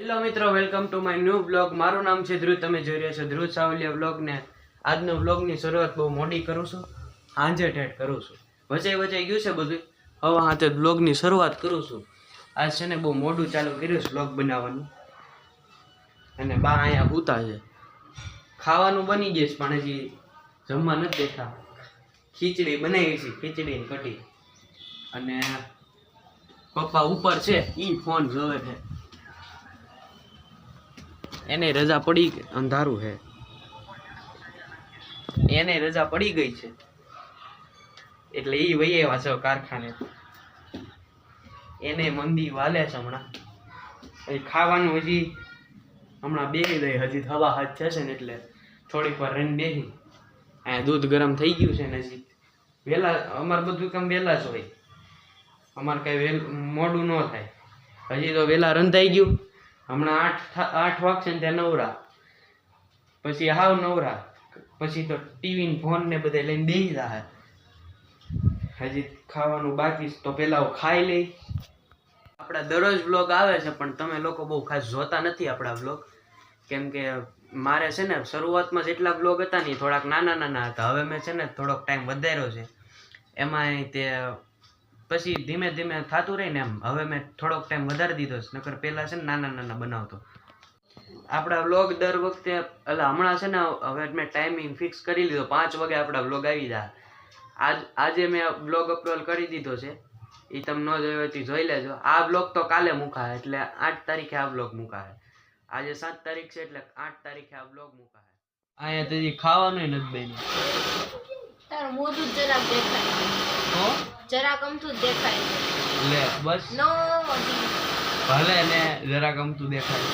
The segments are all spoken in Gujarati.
હેલો મિત્રો, welcome to my new blog. મારું નામ છે ધ્રુવ. તમે જોઈ રહ્યા છો ધ્રુવ સાવલિયા બ્લોગ ને આજનો બ્લોગની શરૂઆત બહુ મોડી કરું છું. સાંજે ઠેઠ કરું છું. વચાઈ વચાઈ ગયું છે બધું. હવે હાથે બ્લોગની શરૂઆત કરું છું. આજ છે ને બહુ મોડું ચાલુ કર્યું છે બ્લોગ બનાવવાનું. અને બા અહીંયા પૂતા છે. ખાવાનું બની ગયું છે, પણ હજી જમવા નથી દેખા ખીચડી બનાવી છે, ખીચડી કઢી. અને પપ્પા ઉપર છે એ ફોન જોવે છે. એને રજા પડી અંધારું છે એને રજા પડી ગઈ છે. એટલે એ વહી આવ્યા છે કારખાને. એને મંદી વાલે છે હમણાં. એ ખાવાનું હજી હમણાં બેહી દઈ હજી હવા હાથ થશે ને એટલે થોડીક વાર રહીને બેહી. અહીંયા દૂધ ગરમ થઈ ગયું છે ને હજી. વહેલા અમારે બધું કામ વહેલા જ હોય. અમારે કઈ વહેલ મોડું ન થાય. હજી તો વહેલા રંધાઈ ગયું. હમણાં આઠ આઠ વાગશે ને ત્યાં નવરા. પછી હાવ નવરા. પછી તો ટીવી ફોન ને બધે લઈને બેસી જાય હજી ખાવાનું બાકી તો પેલા ખાઈ લઈ આપણા દરરોજ બ્લોગ આવે છે, પણ તમે લોકો બહુ ખાસ જોતા નથી આપણા બ્લોગ કેમ કે મારે છે ને શરૂઆતમાં જેટલા બ્લોગ હતા ને થોડાક નાના નાના હતા. હવે મેં છે ને થોડોક ટાઈમ વધાર્યો છે. એમાંય તે પછી ધીમે ધીમે થતું રહીને એમ. હવે મેં થોડોક ટાઈમ વધારી દીધો છે નકર પહેલાં છે ને નાના નાના બનાવતો. આપણા વ્લોગ દર વખતે એટલે હમણાં છે ને હવે મેં ટાઈમિંગ ફિક્સ કરી લીધો. પાંચ વાગે આપણા વ્લોગ આવી જાય. આજ આજે મેં બ્લોગ અપલોડ કરી દીધો છે. એ તમે ન જોયો હોય જોઈ લેજો. આ બ્લોગ તો કાલે મુકાય એટલે આઠ તારીખે આ બ્લોગ મુકાય. આજે સાત તારીખ છે એટલે આઠ તારીખે આ બ્લોગ મુકાય. અહીંયા તેથી ખાવાનું નથી બન્યું. તારું મોઢું જરાક દેખાય. તો ગમતું જ દેખાય લે બસ. નો ભલે ને જરા ગમતું દેખાય.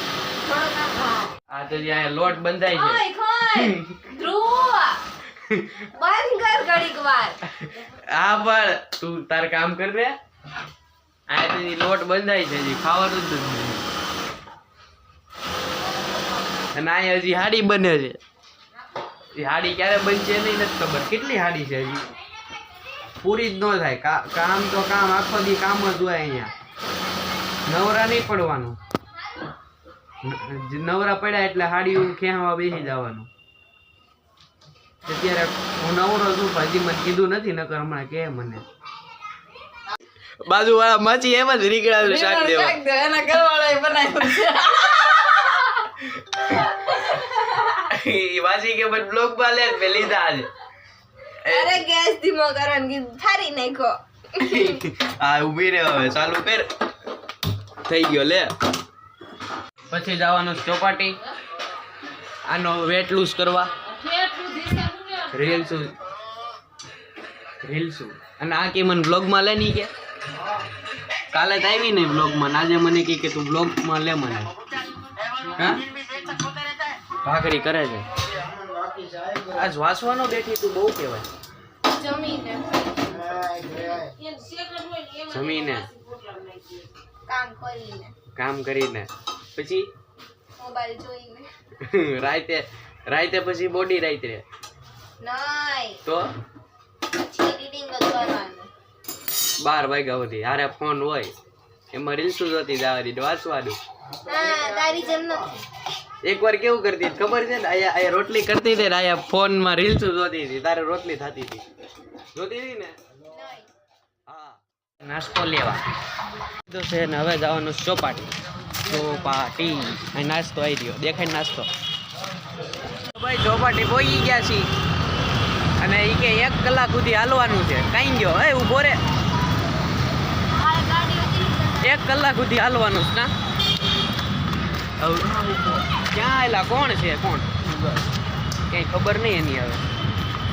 આ તો જ્યાં લોટ બંધાય છે. ઓય ખોય. ધ્રુવ બંધ કર ઘડીક વાર. હા પણ તું તાર કામ કર રે આ તો લોટ બંધાય છે હજી ખાવાનું જ નથી. અને અહીંયા હજી હાડી બને છે. એ હાડી ક્યારે બનશે નહીં નથી ખબર. કેટલી હાડી છે હજી? પૂરી જ ન થાય. કામ તો કામ આખો દી કામ જ હોય અહીંયા. નવરા નહીં પડવાનું. નવરા પડ્યા એટલે હાડીયું ખેંચવા બેસી જવાનું. અત્યારે હું નવરો છું ભાજી હજી મને કીધું નથી નકર હમણાં કે મને. બાજુ વાળા માછી એમ જ રીગડા શાક દેવા. એના ઘરવાળાએ બનાવ્યું છે. ઈ માછી કે બટ બ્લોકમાં લે લીધા આજે. અરે ગેસ ધીમો કરવાનું કીધું થારી નાખો. આ ઊભી રહે હવે. ચાલુ કર. થઈ ગયો, લે. પછી જવાનું ચોપાટી. આનો વેટ લૂઝ કરવા. રીલ્સ. રીલ્સ. અને આ કે મને બ્લોગમાં લે નહીં કે? કાલે તો આવી નહીં બ્લોગમાં આજે મને કહી કે તું બ્લોગમાં લે મને. હા? ભાખરી કરે છે. આજ વાસવાનો બેઠી તું બહુ કહેવાય. જમીને. જમીને. કામ કરીને. કામ કરીને. પછી? મોબાઈલ જોઈને. રાતે રાતે પછી બોડી રાઈત રે નહીં. તો? બાર વાગ્યા સુધી. હારે ફોન હોય. એમાં રીલ્સ જોતી જવાની વાંચવાનું તારી જેમ નથી. એકવાર કેવું કરતી ખબર છે ને? અહીંયા અહીંયા રોટલી કરતી હતી ને અહીંયા ફોનમાં રીલ્સ જોતી હતી. તારે રોટલી થતી હતી. જોતી હતી ને? હા. નાસ્તો લેવા. તો છે ને હવે જવાનું ચોપાટી. ચોપાટી. અહીં નાસ્તો આવી રહ્યો. દેખાય નાસ્તો? ભાઈ ચોપાટી પહોંચી ગયા છીએ. અને એ કે એક કલાક સુધી હાલવાનું છે. કાંઈ ગયો? હે, ઊભો રે. એક કલાક સુધી હાલવાનું છે, ના? ક્યાં આવેલા કોણ છે? કોણ? ક્યાંય ખબર નહીં એની હવે.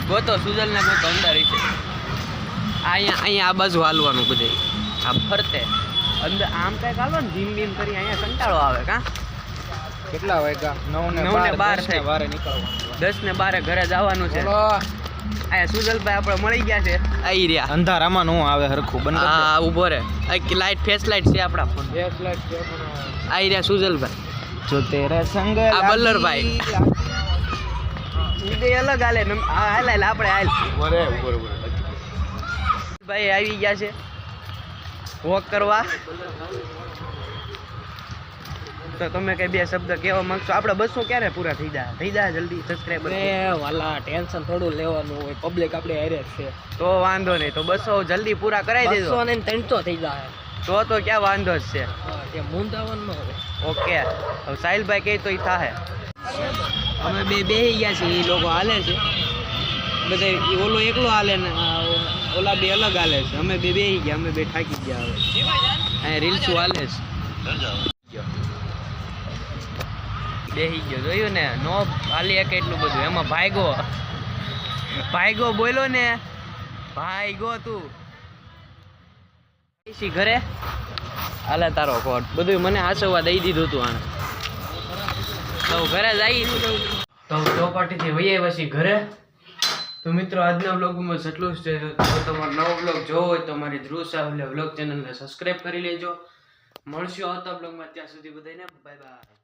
ગોતો સુજલ ને ગોતો અંદર છે અહીંયા અહીંયા આ બાજુ હાલવાનું બધે. આ ફરતે. અંદર આમ કંઈક હાલો ને ધીમ ધીમ કરી અહીંયા કંટાળો આવે કાં? કેટલા વાગ્યા? નવ ને બાર થાય. બારે નીકળવાનું. દસ ને બારે ઘરે જવાનું છે. અહીંયા સુજલભાઈ આપણે મળી ગયા છે. આઈ રહ્યા. અંધારામાં નો આવે હરખું. બંધ કરી હા ઊભો રે લાઈટ ફેસ લાઈટ છે આપણા ફોન ફેસ Flashlight છે આઈ રહ્યા સુજલભાઈ. જો તેરે સંગ આ બલ્લરભાઈ. ઈ બે અલગ હાલે હાલ હાલ આપણે હાલ. બરે બરોબર ભાઈ આવી ગયા છે. વોક કરવા. તો તમે કઈ બે શબ્દ કહેવા માંગશો? આપણે બસો ક્યારે પૂરા થઈ જાય? થઈ જાય જલ્દી સબસ્ક્રાઈબર એ વાલા ટેન્શન થોડું લેવાનું હોય પબ્લિક આપણે હેરે છે. તો વાંધો નહીં તો બસો જલ્દી પૂરા કરાવી દેજો. બસો ને ત્રણસો થઈ જાય. તો તો ક્યાં વાંધો જ છે? ઓકે. હવે સાહિલભાઈ કહે તો એ થાય અમે બે બેસી ગયા છીએ એ લોકો હાલે છે. બધા ઓલો એકલો હાલે ને ઓલા બે અલગ હાલે છે. અમે બે બેસી ગયા અમે બે થાકી ગયા હવે. અહીંયા રીલ્સું હાલે છે. બેસી ગયો. જોયું ને? નો હાલી એક એટલું બધું. એમાં ભાઈગો ભાઈગો બોલો ને? ભાઈગો તું. એસી ઘરે? હાલે તારો કોટ. બધું મને હાસવવા દઈ દીધું તું આને. તો ઘરે જઈ તો ચોપાટીથી આવ્યા વસી ઘરે. તો મિત્રો, આજના બ્લોગમાં જેટલું જ જો તમારો નવો બ્લોગ જોવો હોય તો મારી ધ્રુવ સાહુલ્ય બ્લોગ ચેનલને સબસ્ક્રાઈબ કરી લેજો. મળશું આવતા બ્લોગમાં ત્યાં સુધી બધાને બાય બાય